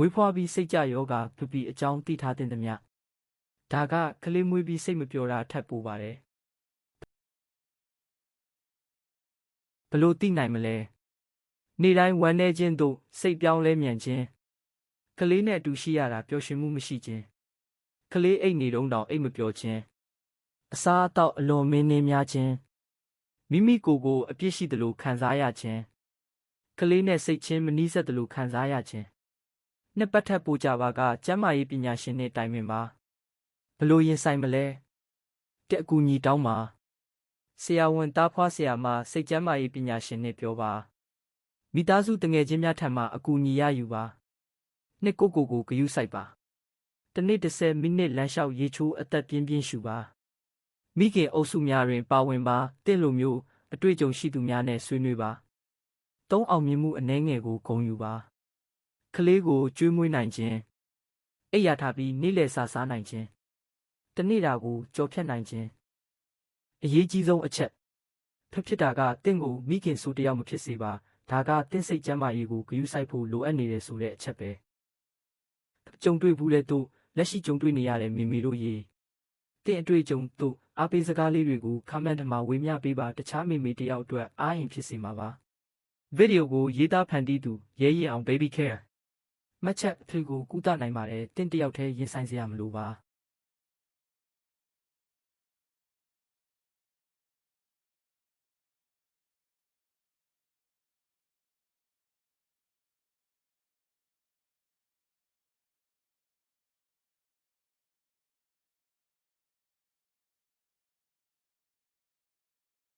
မွေးဖွားပြီးစိတ်ကြယောဂပပီအကြောင်းသိထားတဲ့သမျှဒါကကလေးမွေးပြီးစိတ်မပျော်တာထပ်ပိုပါတယ်ဘလို့သိနိုင်မလဲနေ့တိုင်းဝမ်းနေခြင်းတို့စိတ်ပြောင်းလဲမြန်ခြင်းကလေးနဲ့အတူရှိရတာပျော်ရွှင်မှုမရှိခြင်းကလေးအိတ်နေတုံးတောင်အိတ်မပျော်ခြင်းအစားအသောက်အလွန်မင်းနှင်းများခြင်းမိမိကိုယ်ကိုအပြစ်ရှိသလိုခံစားရခြင်းကလေးနဲ့စိတ်ချင်းမနှီးဆက်သလိုခံစားရခြင်း နှစ်ပတ်ထပ်ပို့ကြပါကကျမ်းမာရေးပညာရှင်နဲ့တိုင်ပင်ပါဘလို့ရင်ဆိုင်မလဲတက်အကူညီတောင်းပါဆရာဝန်တားဖွားဆရာမစိတ်ကျမ်းမာရေးပညာရှင်နဲ့ပြောပါမိသားစုတငယ်ချင်းများထံမှအကူအညီရယူပါနှစ်ကိုကိုကိုဂယုစိုက်ပါတစ်နေ့30မိနစ်လမ်းလျှောက်ရေချိုးအသက်ပြင်းပြင်းရှူပါမိခင်အုပ်စုများတွင် ပါဝင်ပါတင့်လိုမျိုးအတွေ့အကြုံရှိသူများနဲ့ဆွေးနွေးပါသုံးအောင်မြင်မှုအနှဲငယ်ကိုဂုဏ်ယူပါ ကလေးကိုကျွေးမွေးနိုင်ခြင်းအိပ်ယာထားပြီးနေ့လည်စာစားနိုင်ခြင်းတနေ့တာကိုကြော်ဖြတ်နိုင်ခြင်းအရေးကြီးဆုံးအချက်ဖဖြစ်တာကတင့်ကိုမိခင်ဆိုတယောက်မဖြစ်စေပါဒါကတင့်စိတ်ကျမ်းမာရေးကိုဂရုစိုက်ဖို့လိုအပ်နေတယ်ဆိုတဲ့အချက်ပဲကြုံတွေ့ဘူးတဲ့တို့လက်ရှိကြုံတွေ့နေရတဲ့မိမိတို့ရေတင့်အတွေ့အကြုံတို့အားပေးစကားလေးတွေကို comment မှာဝေမျှပေးပါတခြားမိမိတယောက်အတွက်အားရင်ဖြစ်စေမှာပါဗီဒီယိုကိုရေးသားဖန်တီးသူရဲရင်အောင် baby care မှတ်ချက်အဖြစ်ကိုကုသနိုင်ပါတယ်တင့်တယောက်တည်းရင်ဆိုင်စရာမလိုပါ